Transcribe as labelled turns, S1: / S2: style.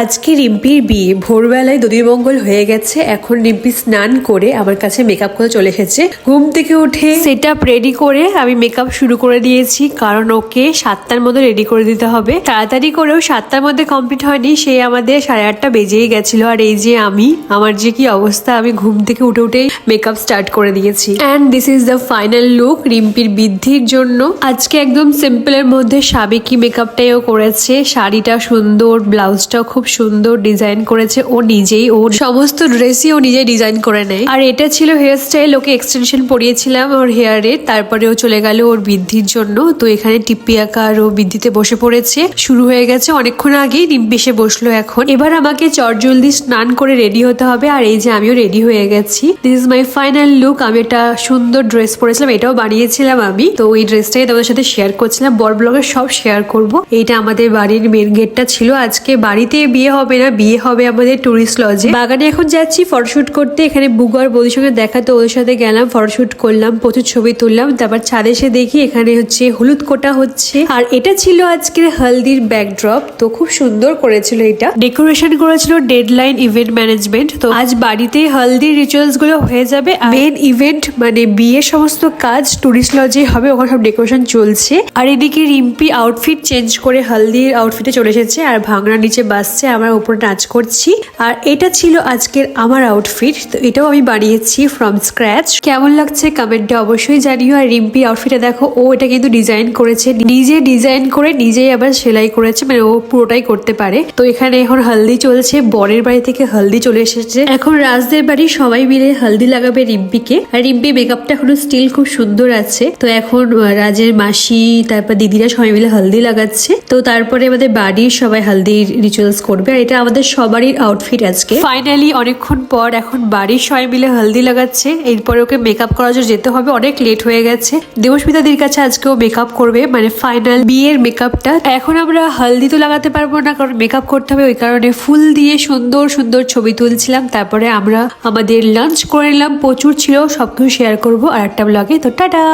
S1: আজকে রিম্পির বিয়ে। ভোরবেলায় দধিমঙ্গল হয়ে গেছে। এখন রিম্পি স্নান করে আমার কাছে মেকআপ করে চলে এসেছে। ঘুম থেকে উঠে সেট রেডি করে আমি মেকআপ শুরু করে দিয়েছি, কারণ ওকে সাতটার মধ্যে রেডি করে দিতে হবে। তাড়াতাড়ি করেও সাতটার মধ্যে কমপ্লিট হয়নি, সে আমাদের সাড়ে আটটা বেজেই গেছিল। আর এই যে আমি, আমার যে কি অবস্থা, আমি ঘুম থেকে উঠে উঠেই মেকআপ স্টার্ট করে দিয়েছি। And this is the final look রিম্পির বৃদ্ধির জন্য। আজকে একদম সিম্পলের মধ্যে সাবেকি মেকআপটাইও করেছে। শাড়িটা সুন্দর, ব্লাউজটাও খুব সুন্দর ডিজাইন করেছে। ও নিজেই ওর সমস্ত ড্রেসই ও নিজে ডিজাইন করে নেয়। আর এটা ছিল হেয়ার স্টাইল ওকে এক্সটেনশন পরিয়েছিলাম ওর হেয়ারে তারপরে ও চলে গেল ওর বৃদ্ধির জন্য। তো এখানে টিপ্পি আঁকা আর ও বৃদ্ধিতে বসে পড়েছে। শুরু হয়ে গেছে অনেকক্ষণ আগেই এসে বসল এখন। এবার আমাকে চটজলদি স্নান করে রেডি হতে হবে। আর এই যে আমিও রেডি হয়ে গেছি। This is my final look আমি এটা সুন্দর ড্রেস পরেছিলাম, এটাও বানিয়েছিলাম আমি। তো এই ড্রেসটাই তোমাদের সাথে শেয়ার করছিলাম। বড় ব্লগে সব শেয়ার করব। এইটা আমাদের বাড়ির মেন গেটটা ছিল। আজকে বাড়িতে বিয়ে হবে না, বিয়ে হবে আমাদের টুরিস্ট লজে বাগানে এখন যাচ্ছি ফটোশুট করতে। এখানে বুগু আর বৌদির সঙ্গে দেখা, তো ওদের সাথে গেলাম ফটোশুট করলাম, প্রচুর ছবি তুললাম। তারপর ছাদে এসে দেখি এখানে হচ্ছে হলুদ কোটা হচ্ছে। আর এটা ছিল আজকের হলদির ব্যাকড্রপ তো খুব সুন্দর করেছিল এটা। ডেকোরেশন করেছিল ডেডলাইন ইভেন্ট ম্যানেজমেন্ট তো আজ বাড়িতে হলদি রিচুয়ালসগুলো হয়ে যাবে। মেন ইভেন্ট মানে বিয়ের সমস্ত কাজ টুরিস্ট লজে হবে, ওখানে সব ডেকোরেশন চলছে। আর এদিকে রিম্পি আউটফিট চেঞ্জ করে হলদির আউটফিটে চলে এসেছে। আর ভাঙড়া নিচে বাসছে আমার উপরে নাচ করছি। আর এটা ছিল আজকের আমার আউটফিট তো এটাও আমি বানিয়েছি ফ্রম স্ক্র্যাচ কেমন লাগছে কমেন্টে অবশ্যই জানিও। আর রিম্পি আউটফিটে দেখো, ও এটা কিন্তু ডিজাইন করেছে। নিজে ডিজাইন করে নিজেই আবার সেলাই করেছে মানে ও পুরোটাই করতে পারে। তো এখানে এখন হলদি চলছে, বরের বাড়ি থেকে হলদি চলে এসেছে। এখন রাজদের বাড়ি সবাই মিলে হলদি লাগাবে রিম্পিকে। আর রিম্পি মেকআপটা এখনও স্টিল খুব সুন্দর আছে। তো এখন রাজের মাসি, তারপর দিদিরা সবাই মিলে হলদি লাগাচ্ছে। তো তারপরে আমাদের বাড়ির সবাই হলদির রিচুয়ালস করবে আর এটা আমাদের সবারই আউটফিট আজকে। ফাইনালি অনেকক্ষণ পর এখন বাড়ির সবাই মিলে হলদি লাগাচ্ছে। এরপরে ওকে মেকআপ করার জন্য যেতে হবে। অনেক লেট হয়ে গেছে। দেবস্মিতাদির কাছে আজকেও মেকআপ করবে। মানে ফাইনাল বিয়ের মেকআপটা এখন আমরা হলদি তো লাগাতে পারব না, কারণ মেকআপ করতে হবে। ওই কারণে ফুল দিয়ে সুন্দর সুন্দর ছবি তুলছিলাম। তারপরে আমরা আমাদের লাঞ্চ করে নিলাম। প্রচুর ছিল, সবকিছু শেয়ার করব। আর একটা ব্লগে তো টাটা!